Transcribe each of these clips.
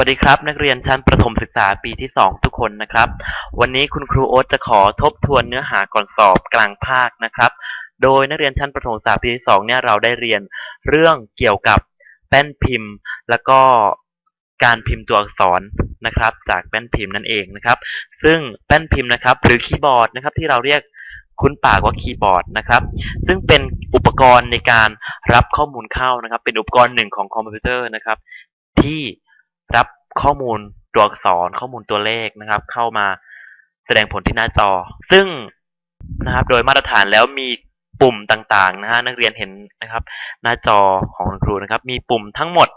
วัสดีครับ นักเรียนชั้นประถมศึกษาปีที่ 2 ทุกคนนะครับ วันนี้คุณครูโอ๊ตจะขอทบทวนเนื้อหาก่อนสอบกลางภาคนะครับ โดยนักเรียนชั้นประถมศึกษาปีที่ 2 เนี่ยเราได้เรียนเรื่องเกี่ยวกับแป้นพิมพ์ แล้วก็การพิมพ์ตัวอักษรนะครับ จากแป้นพิมพ์นั่นเองนะครับ ซึ่งแป้นพิมพ์นะครับ หรือคีย์บอร์ดนะครับที่เราเรียกคุ้นปากว่าคีย์บอร์ดนะครับ ซึ่งเป็นอุปกรณ์ในการรับข้อมูลเข้านะครับ เป็นอุปกรณ์หนึ่งของคอมพิวเตอร์นะครับ ที่ รับข้อมูลตัวอักษรข้อมูลตัวเลขนะครับ เข้ามาแสดงผลที่หน้าจอ ซึ่งนะครับโดยมาตรฐานแล้วมีปุ่มต่างๆนะฮะนักเรียนเห็นนะครับ หน้าจอของครูนะครับ มีปุ่มทั้งหมด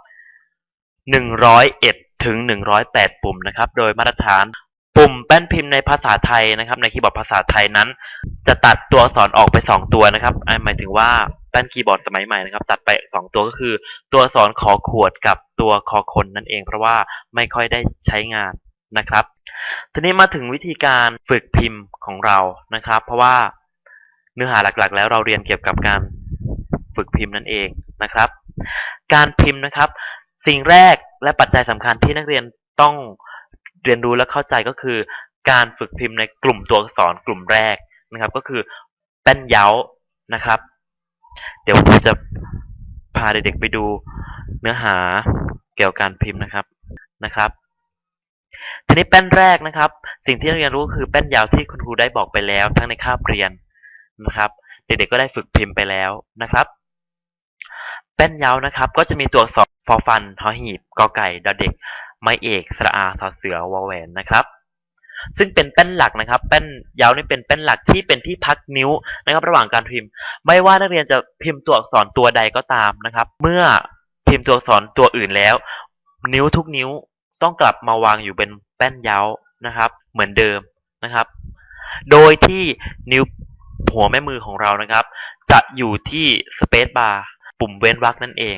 101 ถึง 108 ปุ่มนะครับ โดยมาตรฐานปุ่มแป้นพิมพ์ในภาษาไทยนะครับ ในคีย์บอร์ดภาษาไทยนั้น จะตัดตัวอักษรออกไป 2 ตัวนะครับหมายถึงว่า แป้นคีย์บอร์ดสมัยใหม่นะครับ ตัดไป2ตัวก็คือ ตัวอักษรขอขวดกับตัวคอคนนั่นเอง เพราะว่าไม่ค่อยได้ใช้งานนะครับ ทีนี้มาถึงวิธีการฝึกพิมพ์ของเรานะครับ เพราะว่าเนื้อหาหลักๆ แล้วเราเรียนเกี่ยวกับการฝึกพิมพ์นั่นเองนะครับ การพิมพ์นะครับ สิ่งแรกและปัจจัยสำคัญที่นักเรียนต้องเรียนรู้และเข้าใจก็คือ การฝึกพิมพ์ในกลุ่มตัวอักษรกลุ่มแรกนะครับ ก็คือแป้นเย้านะครับ เดี๋ยวผมจะพาเด็กๆไปดูเนื้อหาเกี่ยวกับการพิมพ์นะครับนะครับ ทีนี้แป้นแรกนะครับ สิ่งที่นักเรียนรู้คือแป้นยาวที่คุณครูได้บอกไปแล้ว ทั้งในคาบเรียนนะครับ เด็กๆก็ได้ฝึกพิมพ์ไปแล้วนะครับ แป้นยาวนะครับ ก็จะมีตัวอักษรฟอฟันทอหีบกอไก่ดอเด็ก ไม้เอกสระอาทอเสือวอแหวนนะครับ ซึ่งเป็นแป้นหลักนะครับ แป้นยาวนี่เป็นแป้นหลักที่เป็นที่พักนิ้วนะครับ ระหว่างการพิมพ์ ไม่ว่านักเรียนจะพิมพ์ตัวอักษรตัวใดก็ตามนะครับ เมื่อพิมพ์ตัวอักษรตัวอื่นแล้ว นิ้วทุกนิ้วต้องกลับมาวางอยู่เป็นแป้นย้านะครับ เหมือนเดิมนะครับ โดยที่นิ้วหัวแม่มือของเรานะครับ จะอยู่ที่สเปซบาร์ปุ่มเว้นวรรคนั่นเอง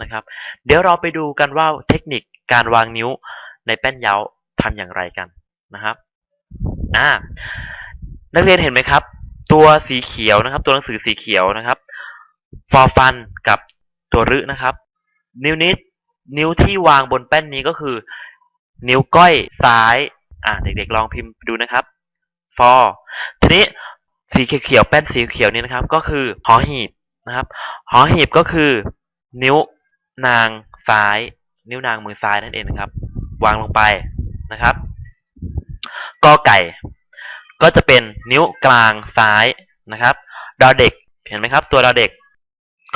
นะครับ เดี๋ยวเราไปดูกันว่าเทคนิคการวางนิ้วในแป้นเย้าทำอย่างไรกัน นะครับอ่านักเรียนเห็นไหมครับ ตัวสีเขียวนะครับ ตัวหนังสือสีเขียวนะครับฟอฟันกับตัวรึนะครับ นิ้วนิดนิ้วที่วางบนแป้นนี้ก็คือ นิ้วก้อยซ้าย อ่าเด็กๆลองพิมพ์ดูนะครับฟอทีนี้สีเขียวแป้นสีเขียวนี้นะครับ ก็คือหอหีบนะครับ หอหีบก็คือ นิ้วนางซ้าย นิ้วนางมือซ้ายนั่นเองนะครับ วางลงไปนะครับ กอไก่ ก็จะเป็นนิ้วกลางซ้ายนะครับดอเด็กเห็นไหมครับ ตัวดอเด็ก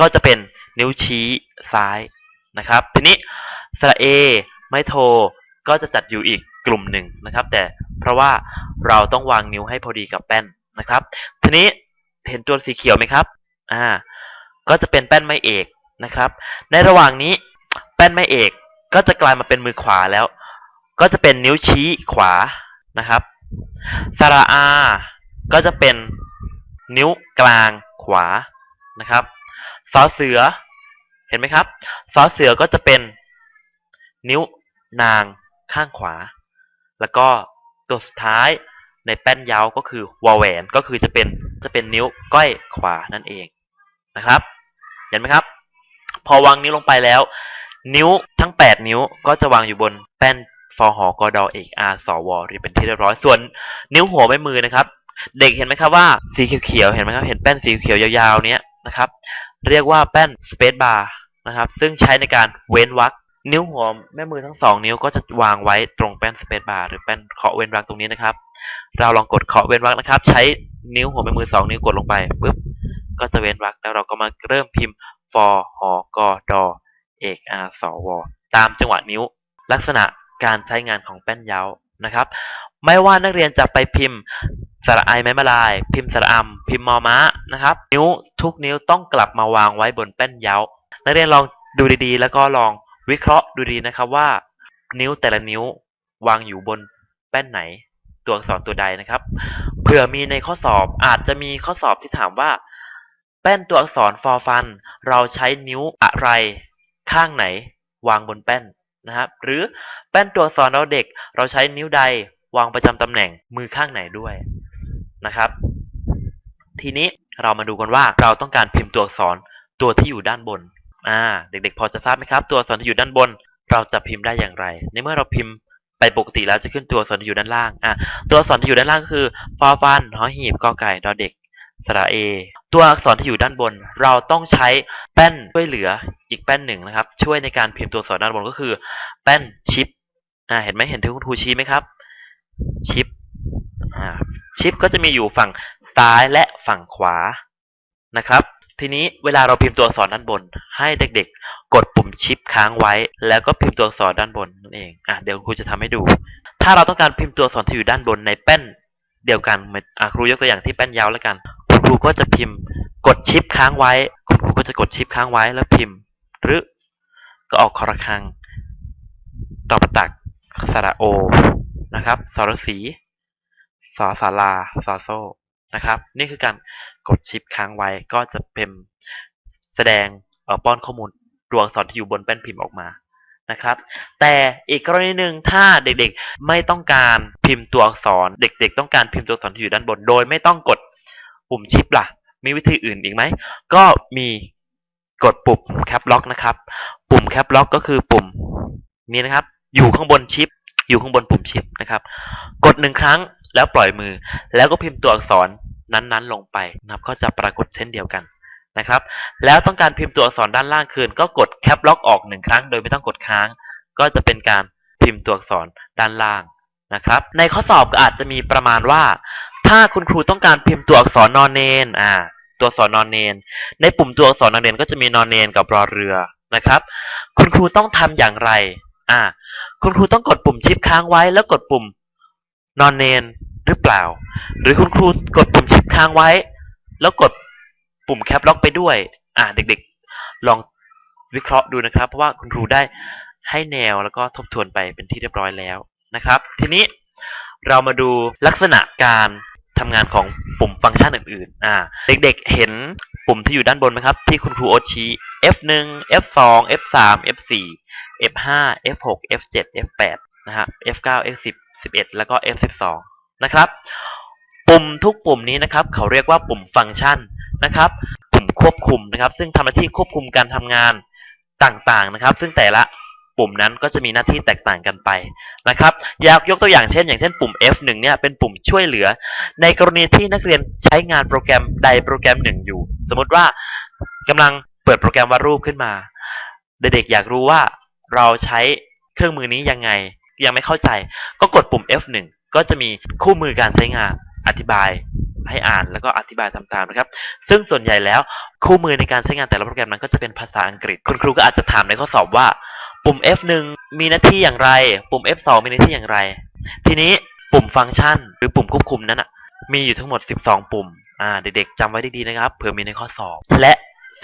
ก็จะเป็นนิ้วชี้ซ้ายนะครับ ทีนี้สระเอไม่โทก็จะจัดอยู่อีกกลุ่มหนึ่งนะครับ แต่เพราะว่าเราต้องวางนิ้วให้พอดีกับแป้นนะครับ ทีนี้เห็นตัวสีเขียวไหมครับอ่าก็จะเป็นแป้นไม้เอกนะครับ ในระหว่างนี้แป้นไม้เอกก็จะกลายมาเป็นมือขวาแล้ว ก็จะเป็นนิ้วชี้ขวา นะครับสระอาก็จะเป็นนิ้วกลางขวานะครับซอเสือเห็นไหมครับซอเสือก็จะเป็นนิ้วนางข้างขวา แล้วก็ตัวสุดท้ายในแป้นยาวก็คือวอลแหวนก็คือจะเป็นจะเป็นนิ้วก้อยขวานั่นเองนะครับ เห็นไหมครับ พอวางนิ้วลงไปแล้ว นิ้วทั้ง 8 นิ้วก็จะวางอยู่บนแป้น ฟอหอกอดอเอกอาสวเรียนเป็นที่เรียบร้อยส่วน นิ้วหัวแม่มือนะครับ เด็กเห็นไหมครับว่าสีเขียวๆเห็นไหมครับเห็นแป้นสีเขียวยาวๆเนี้ยนะครับ เรียกว่าแป้นสเปซบาร์นะครับ ซึ่งใช้ในการเว้นวรรคนิ้วหัวแม่มือทั้งสองนิ้วก็จะวางไว้ตรงแป้นสเปซบาร์หรือแป้นเคาะเว้นวรรคตรงนี้นะครับ เราลองกดเคาะเว้นวรรคนะครับ ใช้นิ้วหัวแม่มือสองนิ้วกดลงไปปุ๊บก็จะเว้นวรรคแล้วเราก็มาเริ่มพิมพ์ฟอหอกอดอเอกอาสวตามจังหวะนิ้วลักษณะ การใช้งานของแป้นเย้านะครับ ไม่ว่านักเรียนจะไปพิมพ์สระไอไม้มาลาย พิมพ์สระอำพิมพ์มอม้านะครับ นิ้วทุกนิ้วต้องกลับมาวางไว้บนแป้นเย้า นักเรียนลองดูดีๆ แล้วก็ลองวิเคราะห์ดูดีนะครับว่า นิ้วแต่ละนิ้ววางอยู่บนแป้นไหน ตัวอักษรตัวใดนะครับ เผื่อมีในข้อสอบอาจจะมีข้อสอบที่ถามว่า แป้นตัวอักษรฟอฟัน เราใช้นิ้วอะไร ข้างไหน วางบนแป้น นะครับ หรือแป้นตัวอักษรเราเด็ก เราใช้นิ้วใดวางประจำตำแหน่งมือข้างไหนด้วยนะครับ ทีนี้เรามาดูกันว่าเราต้องการพิมพ์ตัวอักษรตัวที่อยู่ด้านบนอ่าเด็กๆ พอจะทราบไหมครับ ตัวอักษรที่อยู่ด้านบน เราจะพิมพ์ได้อย่างไร ในเมื่อเราพิมพ์ไปปกติแล้วจะขึ้นตัวอักษรที่อยู่ด้านล่างอะตัวอักษรที่อยู่ด้านล่างก็คือฟอฟันหอหีบกอไก่ดอเด็ก สระเอตัวอักษรที่อยู่ด้านบน เราต้องใช้แป้นช่วยเหลืออีกแป้นหนึ่งนะครับ ช่วยในการพิมพ์ตัวอักษรด้านบนก็คือ แป้นชิปอ่าเห็นไหมเห็นที่คุณครูชี้ไหมครับ ชิปอ่าชิปก็จะมีอยู่ฝั่งซ้ายและฝั่งขวานะครับ ทีนี้เวลาเราพิมพ์ตัวอักษรด้านบน ให้เด็กๆ กดปุ่มชิปค้างไว้ แล้วก็พิมพ์ตัวอักษรด้านบนนั่นเองอะเดี๋ยวครูจะทำให้ดู ถ้าเราต้องการพิมพ์ตัวอักษรที่อยู่ด้านบนในแป้นเดียวกันเหมือนอะครูยกตัวอย่างที่แป้นยาวแล้วกัน ครูก็จะพิมพ์ กดชิปค้างไว้ คุณครูก็จะกดชิปค้างไว้แล้วพิมพ์ หรือ ก็ออกคอระคังตอประตักสระโอนะครับสรสีสอสาราสอโซนะครับ นี่คือการกดชิปค้างไว้ก็จะเป็นแสดงป้อนข้อมูลตัวอักษรที่อยู่บนแป้นพิมพ์ออกมานะครับ แต่อีกกรณีหนึ่งถ้าเด็กๆไม่ต้องการพิมพ์ตัวอักษร เด็ก ๆ ต้องการพิมพ์ตัวอักษรที่อยู่ด้านบน โดยไม่ต้องกด ปุ่มชิปล่ะ มีวิธีอื่นอีกไหม ก็มีกดปุ่มแคปล็อกนะครับ ปุ่มแคปล็อกก็คือปุ่มนี้นะครับ อยู่ข้างบนชิป อยู่ข้างบนปุ่มชิปนะครับ กดหนึ่งครั้งแล้วปล่อยมือ แล้วก็พิมพ์ตัวอักษรนั้นๆ ลงไปนะครับ ก็จะปรากฏเช่นเดียวกันนะครับ แล้วต้องการพิมพ์ตัวอักษรด้านล่างคืน ก็กดแคปล็อกออกหนึ่งครั้ง โดยไม่ต้องกดค้าง ก็จะเป็นการพิมพ์ตัวอักษรด้านล่างนะครับ ในข้อสอบก็อาจจะมีประมาณว่า ถ้าคุณครูต้องการพิมพ์ตัวอักษรนอนเนนอ่า ตัวอักษรนอนเนน ในปุ่มตัวอักษรนอนเนนก็จะมีนอนเนนกับรอเรือนะครับ คุณครูต้องทำอย่างไร อ่า คุณครูต้องกดปุ่มชิปค้างไว้ แล้วกดปุ่มนอนเนนหรือเปล่า หรือคุณครูกดปุ่มชิปค้างไว้ แล้วกดปุ่มแคปล็อกไปด้วย อ่า เด็กๆ ลองวิเคราะห์ดูนะครับ เพราะว่าคุณครูได้ให้แนวแล้วก็ทบทวนไปเป็นที่เรียบร้อยแล้วนะครับ ทีนี้เรามาดูลักษณะการ ทำงานของปุ่มฟังก์ชันอื่นๆ อ่า เด็กๆ เห็นปุ่มที่อยู่ด้านบนไหมครับ ที่คุณครูโอชี้ F1 F2 F3 F4 F5 F6 F7 F8 นะฮะ F9 F10 11 แล้วก็ F12 นะครับ ปุ่มทุกปุ่มนี้นะครับ เขาเรียกว่าปุ่มฟังก์ชันนะครับ ปุ่มควบคุมนะครับ ซึ่งทำหน้าที่ควบคุมการทำงานต่างๆนะครับ ซึ่งแต่ละ ปุ่มนั้นก็จะมีหน้าที่แตกต่างกันไปนะครับ อยากยกตัวอย่างเช่น อย่างเช่นปุ่ม F1 เนี่ยเป็นปุ่มช่วยเหลือ ในกรณีที่นักเรียนใช้งานโปรแกรมใดโปรแกรมหนึ่งอยู่ สมมติว่ากำลังเปิดโปรแกรมวาดรูปขึ้นมา เด็กๆอยากรู้ว่าเราใช้เครื่องมือนี้ยังไง ยังไม่เข้าใจ ก็กดปุ่ม F1 ก็จะมีคู่มือการใช้งานอธิบายให้อ่านแล้วก็อธิบายตามๆนะครับ ซึ่งส่วนใหญ่แล้วคู่มือในการใช้งานแต่ละโปรแกรมนั้นก็จะเป็นภาษาอังกฤษ คุณครูก็อาจจะถามในข้อสอบว่า ปุ่ม F1 มีหน้าที่อย่างไร ปุ่ม F2 มีหน้าที่อย่างไร ทีนี้ปุ่มฟังก์ชัน หรือปุ่มควบคุมนั้นอะ มีอยู่ทั้งหมด 12 ปุ่ม อ่า เด็กๆจำไว้ดีๆนะครับ เผื่อมีในข้อสอบ และ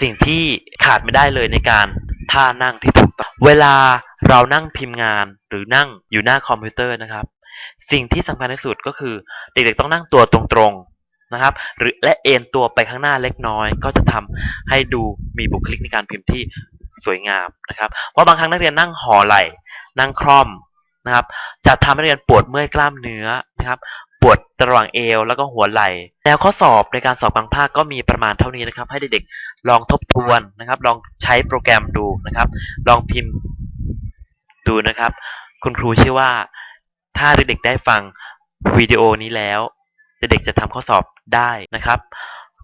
สิ่งที่ขาดไม่ได้เลยในการท่านั่งที่ถูกต้อง เวลาเรานั่งพิมพ์งานหรือนั่งอยู่หน้าคอมพิวเตอร์นะครับ สิ่งที่สำคัญที่สุดก็คือเด็กๆต้องนั่งตัวตรงๆนะครับ หรือและเอ็นตัวไปข้างหน้าเล็กน้อย ก็จะทำให้ดูมีบุคลิกในการพิมพ์ที่ สวยงามนะครับ เพราะบางครั้งนักเรียนนั่งห่อไหล่นั่งคล่อมนะครับ จะทำให้นักเรียนปวดเมื่อยกล้ามเนื้อนะครับ ปวดระหว่างเอวแล้วก็หัวไหล่แนวข้อสอบในการสอบบางภาคก็มีประมาณเท่านี้นะครับ ให้เด็กๆลองทบทวนนะครับ ลองใช้โปรแกรมดูนะครับ ลองพิมพ์ดูนะครับ คุณครูเชื่อว่า ถ้าเด็กๆได้ฟังวิดีโอนี้แล้ว เด็กๆจะทำข้อสอบได้นะครับ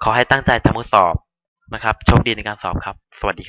ขอให้ตั้งใจทำข้อสอบนะครับโชคดีในการสอบครับ สวัสดีครับ